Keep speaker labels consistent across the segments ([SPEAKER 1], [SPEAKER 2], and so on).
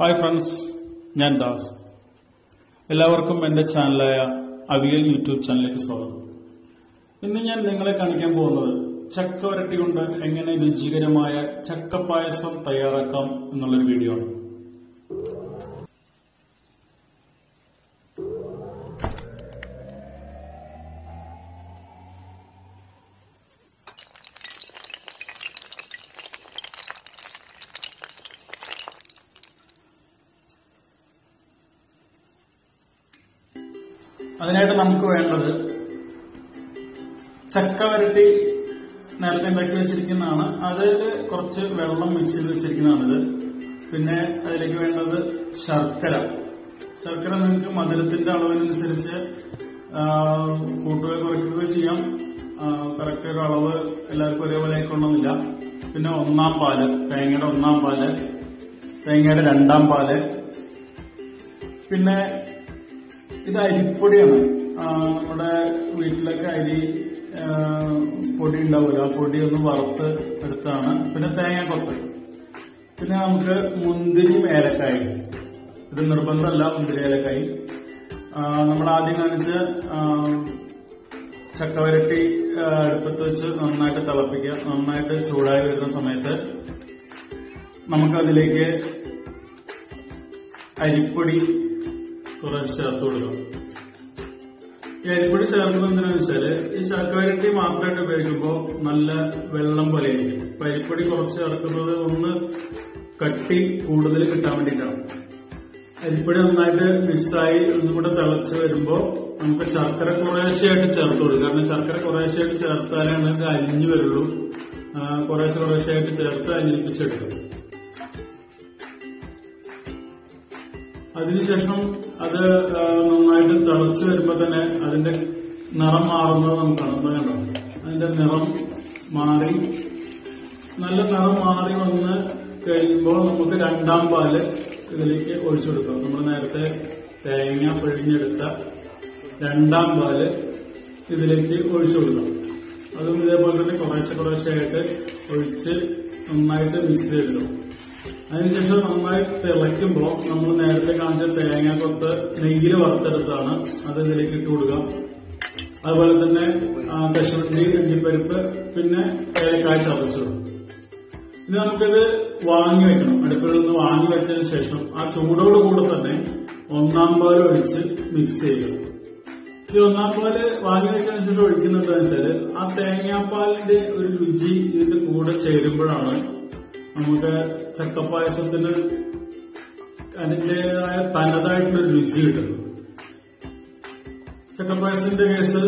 [SPEAKER 1] Hi friends ഞാൻ ദാസ്. എല്ലാവർക്കും എന്റെ ചാനലായ അവിയൽ യൂട്യൂബ് ചാനലിലേക്ക് സ്വാഗതം. ഇന്ന് ഞാൻ നിങ്ങളെ കാണിക്കാൻ പോകുന്നത് ചക്ക വരട്ടി കൊണ്ട് എങ്ങനെ രുചികരമായ ചക്കപ്പായസം തയ്യാറാക്കാം എന്നുള്ളൊരു വീഡിയോ ആണ്. അതിനായിട്ട് നമുക്ക് വേണ്ടത് ചക്ക വരട്ടി നേരത്തെ ഉണ്ടാക്കി വെച്ചിരിക്കുന്നതാണ്. അതിൽ കുറച്ച് വെള്ളം മിക്സ് ചെയ്ത് വെച്ചിരിക്കുന്നതാണിത്. പിന്നെ അതിലേക്ക് വേണ്ടത് ശർക്കര. ശർക്കര നിങ്ങൾക്ക് മധുരത്തിന്റെ അളവിനനുസരിച്ച് കൂട്ടുകയോ കുറയ്ക്കുകയോ ചെയ്യാം. കറക്റ്റ് ഒരു അളവ് എല്ലാവർക്കും ഒരേപോലെ ആയിക്കൊള്ളണമെന്നില്ല പിന്നെ ഒന്നാം പാൽ തേങ്ങയുടെ ഒന്നാം പാൽ തേങ്ങയുടെ രണ്ടാം പാൽ. പിന്നെ ഇത് അരിപ്പൊടിയാണ്. നമ്മുടെ വീട്ടിലൊക്കെ അരി പൊടി ഉണ്ടാവില്ല ആ പൊടി ഒന്ന് വറുത്ത് എടുത്താണ്. പിന്നെ തേങ്ങാക്കൊത്ത് പിന്നെ നമുക്ക് മുന്തിരി ഏലക്കായി. ഇത് നിർബന്ധമല്ല മുന്തിരി ഏലക്കായി. നമ്മൾ ആദ്യം കാണിച്ച ചക്കവരട്ടി അടുപ്പത്ത് വെച്ച് നന്നായിട്ട് തിളപ്പിക്കുക. നന്നായിട്ട് ചൂടായി വരുന്ന സമയത്ത് നമുക്കതിലേക്ക് അരിപ്പൊടി കുറച്ച് ചേർത്ത് കൊടുക്കാം. ഈ അരിപ്പൊടി എന്തിനാന്ന് വെച്ചാൽ ഈ ശർക്കരട്ടി മാത്രമായിട്ട് ഉപയോഗിക്കുമ്പോൾ നല്ല വെള്ളം പോലെ ആയിരിക്കും. അപ്പൊ അരിപ്പൊടി കുറച്ച് ചേർക്കുന്നത് ഒന്ന് കട്ടി കൂടുതൽ കിട്ടാൻ വേണ്ടിയിട്ടാണ്. അരിപ്പൊടി നന്നായിട്ട് മിക്സായി ഒന്നും കൂടെ തിളച്ച് വരുമ്പോ നമുക്ക് ശർക്കര കുറേശ്ശെയായിട്ട് ചേർത്ത് കൊടുക്കും. കാരണം ശർക്കര കുറേശ്ശെയായിട്ട് ചേർത്താലാണ് ഇത് അലിഞ്ഞു വരുള്ളൂ. കുറേശ്ശെ കുറേശ്ശെയായിട്ട് ചേർത്ത് അലിയിപ്പിച്ചെടുക്കും അതിനുശേഷം അത് നന്നായിട്ട് തിളച്ച് വരുമ്പോ തന്നെ അതിന്റെ നിറം മാറുന്നത് നമുക്ക് കാണാം കണ്ടോ? അതിന്റെ നിറം മാറി നല്ല നിറം മാറി വന്ന് കഴിയുമ്പോൾ നമുക്ക് രണ്ടാം പാൽ ഇതിലേക്ക് ഒഴിച്ചു കൊടുക്കാം. നമ്മൾ നേരത്തെ തേങ്ങ പിഴിഞ്ഞെടുത്ത രണ്ടാം പാൽ ഇതിലേക്ക് ഒഴിച്ചു കൊടുക്കാം. അതും ഇതേപോലെ തന്നെ കുറേശ്ശെ കുറേശ്ശെ ആയിട്ട് ഒഴിച്ച് നന്നായിട്ട് മിക്സ് ചെയ്തെടുക്കണം അതിനുശേഷം നന്നായി തിളയ്ക്കുമ്പോൾ നമ്മൾ നേരത്തെ കാണിച്ച തേങ്ങ കൊത്ത് നെയ്യിൽ വറുത്തെടുത്താണ് അത് ഇതിലേക്ക് ഇട്ട് കൊടുക്കാം അതുപോലെ തന്നെ കശുവണ്ടി ഇഞ്ചിപ്പരിപ്പ് പിന്നെ ഏലക്കായ ചതച്ചത് ഇനി നമുക്കിത് വാങ്ങി വെക്കണം. അടുപ്പിൽ നിന്ന് വാങ്ങി വെച്ചതിന് ശേഷം ആ ചൂടോട് കൂടെ തന്നെ ഒന്നാം പാൽ ഒഴിച്ച് മിക്സ് ചെയ്യുക. ഈ ഒന്നാം പാൽ വാങ്ങി വെച്ചതിന് ശേഷം ഒഴിക്കുന്നത് വെച്ചാൽ ആ തേങ്ങാപ്പാലിന്റെ ഒരു രുചി ഇതിന്റെ കൂടെ ചേരുമ്പോഴാണ് നമുക്ക് ചക്കപ്പായസത്തിന് അതിന്റെതായ തനതായിട്ടുള്ള രുചി കിട്ടുന്നു ചക്കപ്പായസത്തിന്റെ കേസ്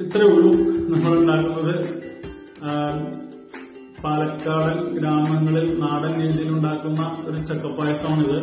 [SPEAKER 1] ഇത്രേ ഉള്ളൂ നമ്മൾ ഉണ്ടാക്കുന്നത് പാലക്കാടൻ ഗ്രാമങ്ങളിൽ നാടൻ രീതിയിൽ ഉണ്ടാക്കുന്ന ഒരു ചക്കപ്പായസമാണിത്.